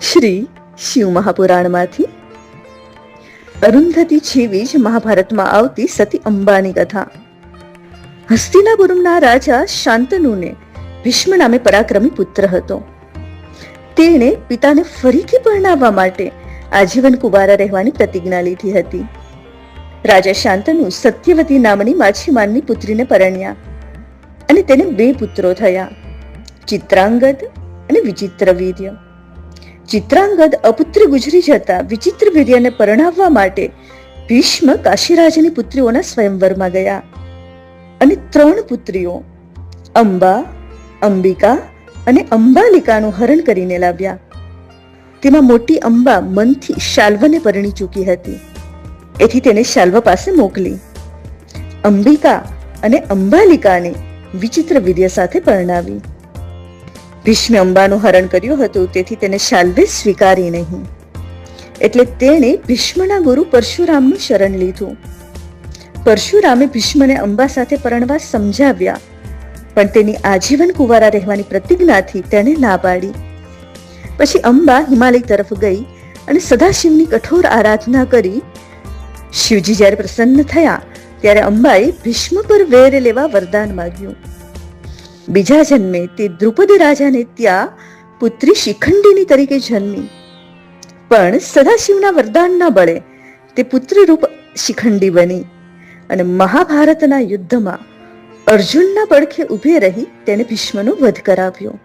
શ્રી શિવ મહાપુરાણમાંથી. અરુંધતી જેવી જ મહાભારતમાં આવતી સતી અંબાની કથા. હસ્તિનાપુરમના રાજા શાંતનુને ભીષ્મ નામે પરાક્રમી પુત્ર હતો. તેણે પિતાને ફરીથી પરણાવવા માટે આજીવન કુવારા રહેવાની પ્રતિજ્ઞા લીધી હતી. રાજા શાંતનુ સત્યવતી નામની માછીમારની પુત્રીને પરણ્યા અને તેને બે પુત્રો થયા. ચિત્રાંગદ અને વિચિત્ર વીર્ય ચિત્રાંગદ અપુત્ર ગુજરી જતા વિચિત્ર વીર્યને પરણાવવા માટે ભીષ્મ કાશીરાજની પુત્રીઓના સ્વયંવરમાં ગયા. અને ત્રણ પુત્રીઓ, અંબા, અંબિકા અને અંબાલિકાનું હરણ કરીને લાવ્યા. તેમાં મોટી અંબા મનથી શાલ્વને પરણી ચૂકી હતી. એથી તેને શાલ્વ પાસે મોકલી. અંબિકા અને અંબાલિકાને વિચિત્ર વીર્ય સાથે પરણાવી. ભીષ્મે અંબાનું હરણ કર્યું હતું, તેથી તેને શાલ્વે સ્વીકારી નહીં. એટલે તેણે ભીષ્મના ગુરુ પરશુરામનું શરણ લીધું. પરશુરામે ભીષ્મને અંબા સાથે પરણવા સમજાવ્યા, પણ તેની આજીવન કુંવારા રહેવાની પ્રતિજ્ઞાથી તેણે ના પાડી. પછી અંબા હિમાલય તરફ ગઈ અને સદાશિવની કઠોર આરાધના કરી. શિવજી જ્યારે પ્રસન્ન થયા, ત્યારે અંબાએ ભીષ્મ પર વેર લેવા વરદાન માંગ્યું. બીજા જન્મે તે દ્રુપદી રાજાને ત્યાં પુત્રી શિખંડીની તરીકે જન્મી. પણ સદાશિવના વરદાનના બળે તે પુત્રરૂપ શિખંડી બની અને મહાભારતના યુદ્ધમાં અર્જુનના પડખે ઊભે રહી તેને ભીષ્મનો વધ કરાવ્યો.